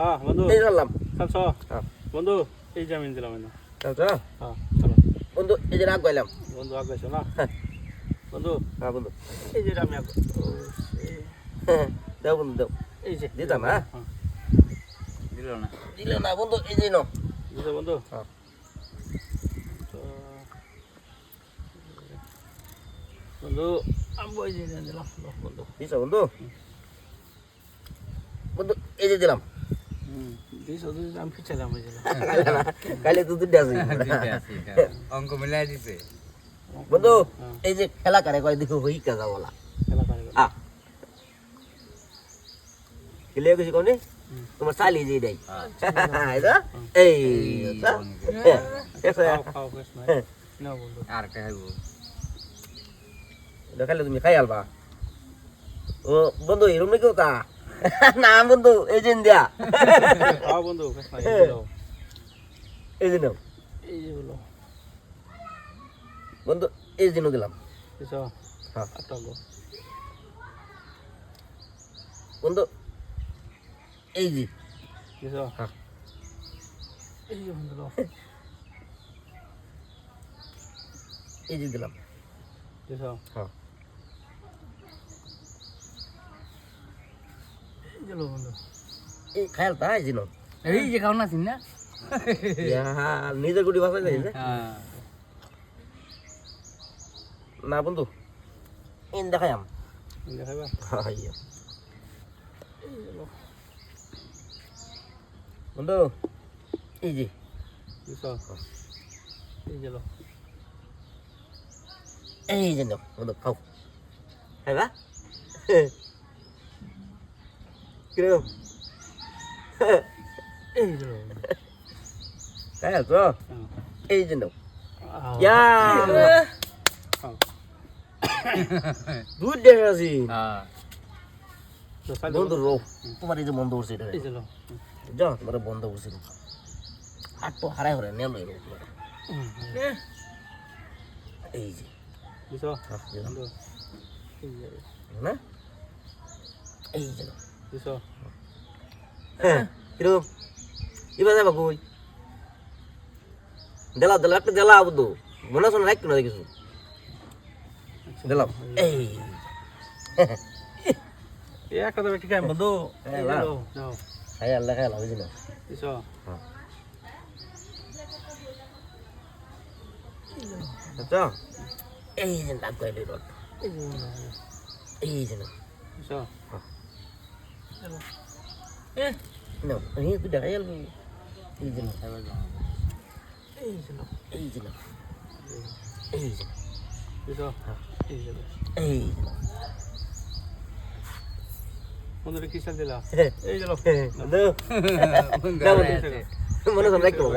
হ্যাঁ বন্ধু। এই চালছ হ্যাঁ। বন্ধু এই আমি দিলাম না চলছো হ্যাঁ বন্ধু এই যে রাগ গেলাম বন্ধু আগাইছো না? বন্ধু হ্যাঁ বন্ধু। এই যে আমি আগ দাও বন্ধু দাও। এই যে। দিতাম, হ্যাঁ? দিল না। দিল না বন্ধু এই যে নো বুঝছ বন্ধু। হ্যাঁ। বন্ধু আমি ওই যে দিলাম। বন্ধু দিছ বন্ধু? বন্ধু এই যে দিলাম। বন্ধু এই যে খেলা করে কয় দেখো হই কাজা বলা। খেলা করে গেল। আ। খেলে কিছু কোনি। তোমার চালি যে দেই এটা এই আর খাইব? তুমি খাই আলবা। ও বন্ধু এরম নাকি ওটা না বন্ধু এই যে দিয়া বন্ধু হ্যাঁ। বলো এই যে নাও। এই যে বলো বন্ধু এই যে দিলাম বন্ধু এই যে। হ্যাঁ। এই যে বন্ধু দিলাম। হ্যাঁ। এই যে লো বন্ধু। এই খায়াল তা এই যে নাও এই যে খাও না? চিন না নিজের গুটি বাসাই যাই হ্যাঁ। না বন্ধু ইন দেখায়াম এই যে খাইবা ইয়া। এই যে। লো বন্ধু এই যে এই যে বন্ধু খাও। খাইবা? কীরকম। খায়াল তো। এই যে নাও। দুধ তো চাল বন্ধু রো তোমার এই যে বন্ধ করছে এটা যে তোমার বন্ধ করছে আর তো হারাই হরে নেল এই যে। বন্ধু এই না এই যে নাও। দিছো? হ্যাঁ কীরকম? এবার যাবা কই? দিলা দিলা একটা দিলা বুদ্ধ। মনে শোনা রাখতো না কিছু দিলাম এই। একটা দেবে ঠিক আছে বন্ধু। খাই আল্লাহ খাই আল্লাহ বুঝলি দিছো? আচ্ছা। এই যে নাক গাইলে রড। এই যে বন্ধু এই যে না। দিছো হ্যাঁ। এই লো। না এই তুই দেখাই আলবি এই যে না এই যে লো এই যে না এই যে না দিছো এই যে লো এই যে না বন্ধু কি চাল দিলা হ্যাঁ। এই যে লো বন্ধু বন্ধু না, আছে বন্ধু। মনে হ্যাঁ খাও